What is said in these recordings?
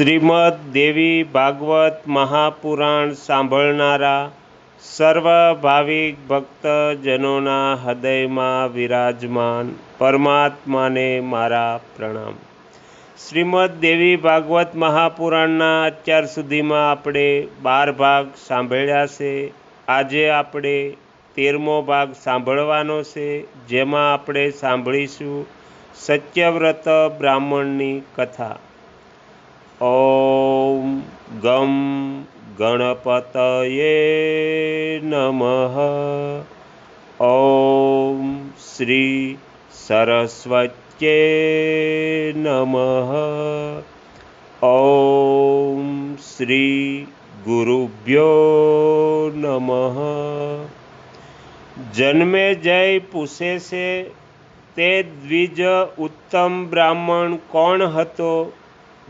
શ્રીમદ દેવી ભાગવત મહાપુરાણ સાંભળનારા સર્વ ભાવિક ભક્તજનોના હૃદયમાં વિરાજમાન પરમાત્માને મારા પ્રણામ. શ્રીમદ દેવી ભાગવત મહાપુરાણના અત્યાર સુધીમાં આપણે બાર ભાગ સાંભળ્યા છે. આજે આપણે તેરમો ભાગ સાંભળવાનો છે, જેમાં આપણે સાંભળીશું સત્યવ્રત બ્રાહ્મણની કથા. ॐ गं गणपतये नमः ॐ श्री सरस्वत्यै नमः ॐ શ્રી ગુરુભ્યો નમઃ જન્મે જય પૂછે છે તે દ્વિજ ઉત્તમ બ્રાહ્મણ કોણ હતો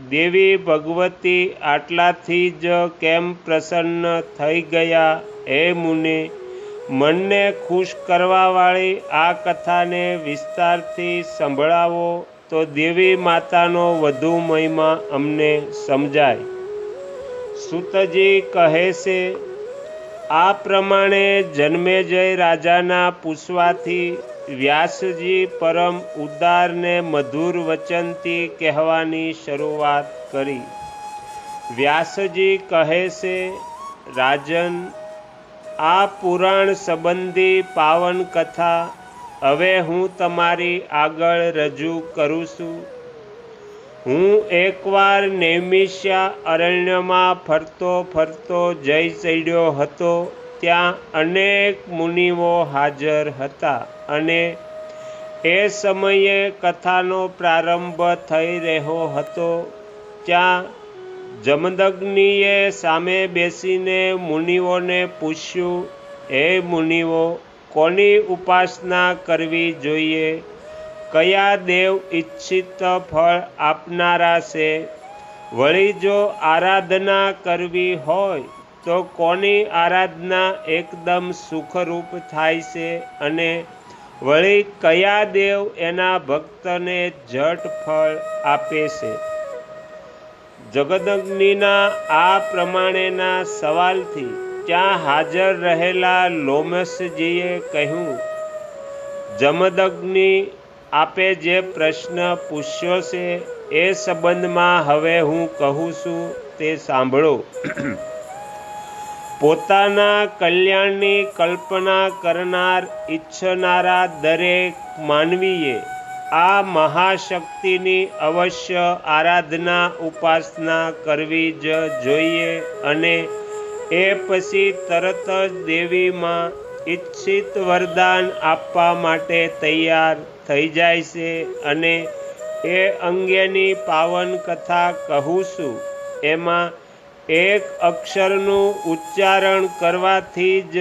દેવી ભગવતી આટલાથી જ કેમ પ્રસન્ન થઈ ગયા? હે મુને, મનને ખુશ કરવાવાળી આ કથાને વિસ્તારથી સંભળાવો તો દેવી માતાનો વધુ મહિમા અમને સમજાય. સુતજી કહે છે, આ પ્રમાણે જન્મેજય રાજાના પૂછવાથી વ્યાસજી પરમ ઉદારને મધુર વચનથી કહેવાની શરૂઆત કરી. વ્યાસજી કહે છે, રાજન, આ પુરાણ સંબંધી પાવન કથા હવે હું તમારી આગળ રજૂ કરું છું. હું એકવાર નૈમિષ્યા અરણ્યમાં ફરતો ફરતો જઈ ચડ્યો હતો. ત્યાં અનેક મુનિઓ હાજર હતા અને એ સમયે કથાનો પ્રારંભ થઈ રહ્યો હતો. ત્યાં જમદગ્નિએ સામે બેસીને મુનિઓને પૂછ્યું, હે મુનિઓ, કોની ઉપાસના કરવી જોઈએ? કયા દેવ ઈચ્છિત ફળ આપનારા છે? વળી જો આરાધના કરવી હોય તો કોની આરાધના એકદમ સુખરૂપ થાય છે અને વળી કયા દેવ એના ભક્તને જટ ફળ આપે છે? જગદગ્નિના આ પ્રમાણેના સવાલથી ત્યાં હાજર રહેલા લોમસજીએ કહ્યું, જમદગ્નિ આપે જે પ્રશ્ન પૂછ્યો છે એ સંબંધમાં હવે હું કહું છું તે સાંભળો. પોતાના કલ્યાણની કલ્પના કરનાર ઈચ્છનારા દરેક માનવીએ આ મહાશક્તિની અવશ્ય આરાધના ઉપાસના કરવી જ જોઈએ અને એ પછી તરત જ દેવીમાં ઈચ્છિત વરદાન આપવા માટે તૈયાર થઈ જાય છે અને એ અંગેની પાવન કથા કહું છું. એમાં એક અક્ષરનું ઉચ્ચારણ કરવાથી જ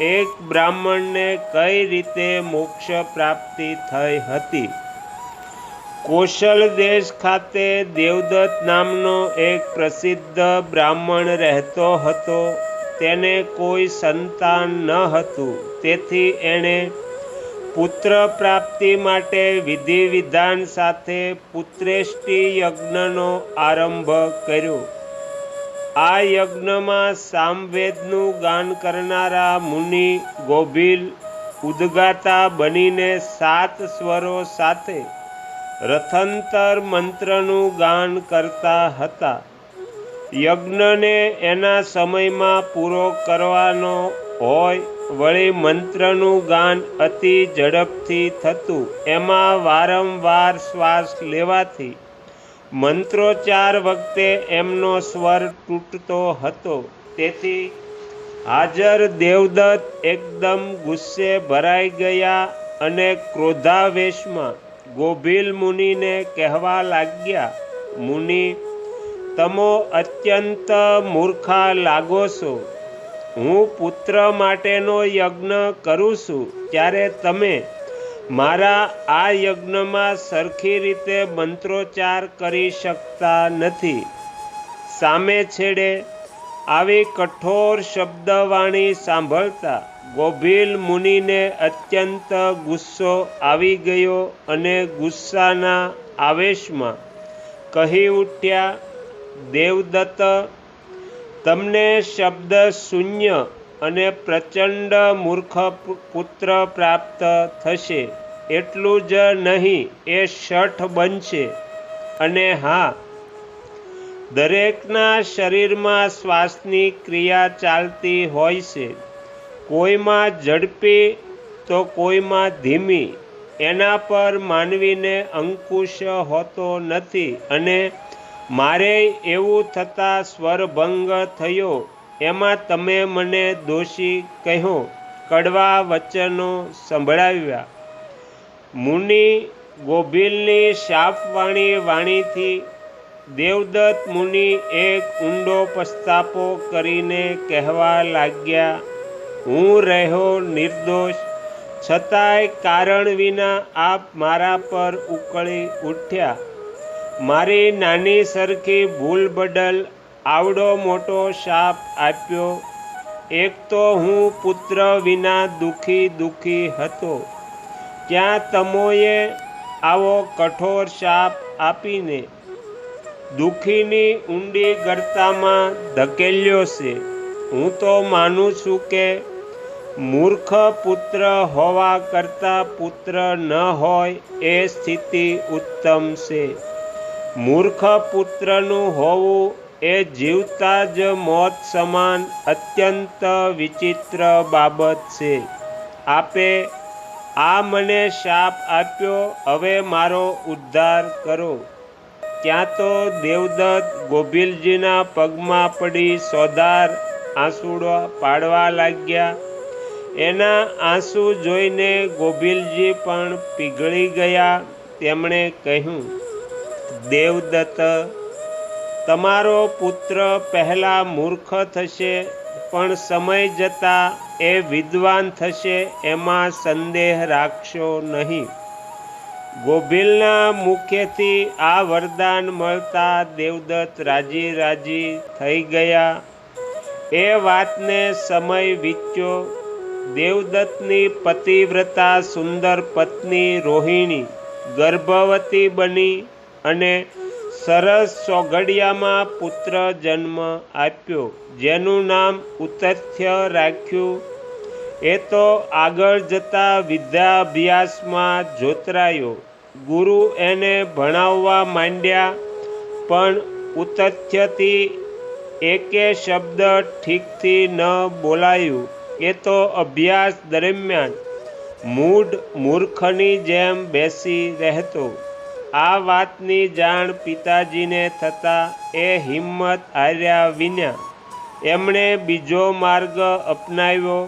એક બ્રાહ્મણને કઈ રીતે મોક્ષ પ્રાપ્તિ થઈ હતી? કોશલ દેશ ખાતે દેવદત્ત નામનો એક પ્રસિદ્ધ બ્રાહ્મણ રહેતો હતો. તેને કોઈ સંતાન ન હતું. તેથી એણે પુત્ર પ્રાપ્તિ માટે વિધિ વિધાન સાથે પુત્રેષ્ટિ યજ્ઞનો આરંભ કર્યો. આ યજ્ઞમાં સામવેદનું ગાન કરનારા મુનિ ગોભીલ ઉદગાતા બનીને સાત સ્વરો સાથે રથંતર મંત્રનું ગાન કરતા હતા. યજ્ઞને એના સમયમાં પૂરો કરવાનો હોય વળી મંત્રનું ગાન અતિ ઝડપથી થતું. એમાં વારંવાર શ્વાસ લેવાથી મંત્રોચ્ચાર વખતે એમનો સ્વર તૂટતો હતો. તેથી હાજર દેવદત્ત એકદમ ગુસ્સે ભરાઈ ગયા અને ક્રોધાવેશમાં ગોભીલ મુનિને કહેવા લાગ્યા, મુનિ, તમો અત્યંત મૂર્ખા લાગો છો. હું પુત્ર માટેનો યજ્ઞ કરું છું. ત્યારે તમે મારા આ યજ્ઞમાં સરખી રીતે મંત્રોચ્ચાર કરી શકતા નથી. સામે છેડે આવી કઠોર શબ્દવાણી સાંભળતા ગોભીલ મુનિને અત્યંત ગુસ્સો આવી ગયો અને ગુસ્સાના આવેશમાં કહી ઉઠ્યા, દેવદત્ત, તમને શબ્દ શૂન્ય અને પ્રચંડ મૂર્ખ પુત્ર પ્રાપ્ત થશે. એટલું જ નહીં, એ શઠ બનશે. અને હા, દરેકના શરીરમાં શ્વાસની ક્રિયા ચાલતી હોય છે. કોઈમાં ઝડપી તો કોઈમાં ધીમી. એના પર માનવીને અંકુશ હોતો નથી અને મારે એવું થતાં સ્વરભંગ થયો એમાં તમે મને દોષી કહ્યો, કડવા વચનો સંભળાવ્યા. મુનિ ગોભીલની શાપવાણી વાણીથી દેવદત્ત મુનિ એક ઊંડો પસ્તાપો કરીને કહેવા લાગ્યા, હું રહ્યો નિર્દોષ. છતાંય કારણ વિના આપ મારા પર ઉકળી ઉઠ્યા. મારી નાની સરખી ભૂલ બદલ આવડો મોટો શાપ આપ્યો. એક તો હું પુત્ર વિના દુઃખી દુઃખી હતો. ક્યાં તમોએ આવો કઠોર શાપ આપીને દુઃખીની ઊંડી ગર્તામાં ધકેલ્યો છે? હું તો માનું છું કે મૂર્ખ પુત્ર હોવા કરતાં પુત્ર ન હોય એ સ્થિતિ ઉત્તમ છે. મૂર્ખ પુત્રનું હોવું એ જીવતા જ મોત સમાન અત્યંત વિચિત્ર બાબત છે. આપે આ મને શાપ આપ્યો, હવે મારો ઉદ્ધાર કરો. ત્યાં તો દેવદત્ત ગોભીલજીના પગમાં પડી સોદાર આંસુડો પાડવા લાગ્યા. એના આંસુ જોઈને ગોભીલજી પણ પીગળી ગયા, તેમણે કહ્યું, દેવદત્ત તમારો પુત્ર પહેલાં મૂર્ખ થશે, પણ સમય જતાં એ વિદ્વાન થશે, એમાં સંદેહ રાખશો નહીં. ગોભીલના મુખેથી આ વરદાન મળતા દેવદત્ત રાજી રાજી થઈ ગયા. એ વાતને સમય વીત્યો. દેવદત્તની પતિવ્રતા સુંદર પત્ની રોહિણી ગર્ભવતી બની અને સરસ સોગડિયામાં પુત્ર જન્મ આપ્યો, જેનું નામ ઉતથ્ય રાખ્યું. એ તો આગળ જતા વિદ્યાભ્યાસમાં જોતરાયો. ગુરુ એને ભણાવવા માંડ્યા, પણ ઉતથ્યથી એકે શબ્દ ઠીકથી ન બોલાયું. એ તો અભ્યાસ દરમિયાન મૂઢ મૂર્ખની જેમ બેસી રહેતો. આ વાતની જાણ પિતાજીને થતાં એ હિંમત હાર્યા વિના એમણે બીજો માર્ગ અપનાવ્યો,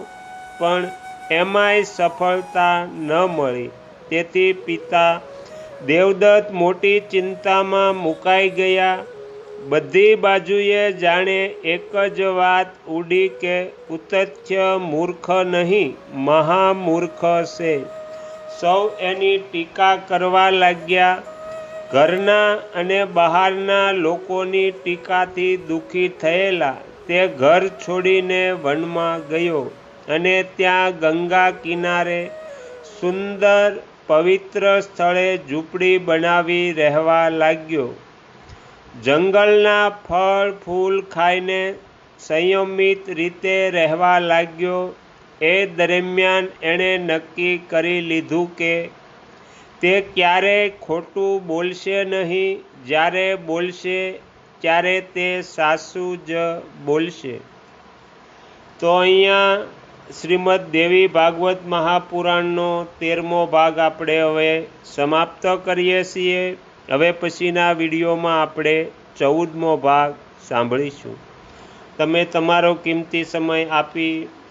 પણ એમાંય સફળતા ન મળી. તેથી પિતા દેવદત્ત મોટી ચિંતામાં મુકાઈ ગયા. બધી બાજુએ જાણે એક જ વાત ઉડી કે ઉતથ્ય મૂર્ખ નહીં, મહામૂર્ખ છે. સૌ એની ટીકા કરવા લાગ્યા. ઘરના અને બહારના લોકોની ટીકાથી દુઃખી થયેલા તે ઘર છોડીને વનમાં ગયો અને ત્યાં ગંગા કિનારે સુંદર પવિત્ર સ્થળે ઝૂંપડી બનાવી રહેવા લાગ્યો. જંગલના ફળ, ફૂલ ખાઈને સંયમિત રીતે રહેવા લાગ્યો. એ દરમિયાન એણે નક્કી કરી લીધું કે તે ક્યારેય ખોટું બોલશે નહીં, જ્યારે બોલશે, ત્યારે તે સાસુ જ બોલશે. તો અહીંયા શ્રીમદ દેવી ભાગવત મહાપુરાણનો તેરમો ભાગ આપણે હવે સમાપ્ત કરીએ છીએ. હવે પછીના વિડીયોમાં આપણે ચૌદમો ભાગ સાંભળીશું. તમે તમારો કિંમતી સમય આપી